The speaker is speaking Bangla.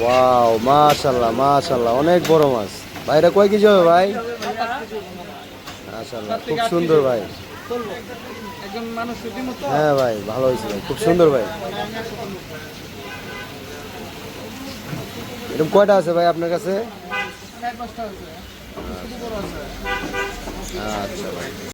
ওয়াও মাশাল্লাহ মাশাল্লাহ অনেক বড় মাছ। ভাইরা কয় কেজি হবে ভাই? খুব সুন্দর ভাই। হ্যাঁ ভাই, ভালো হয়েছে ভাই, খুব সুন্দর ভাই। এরকম কয়টা আছে ভাই আপনার কাছে? আচ্ছা ভাই।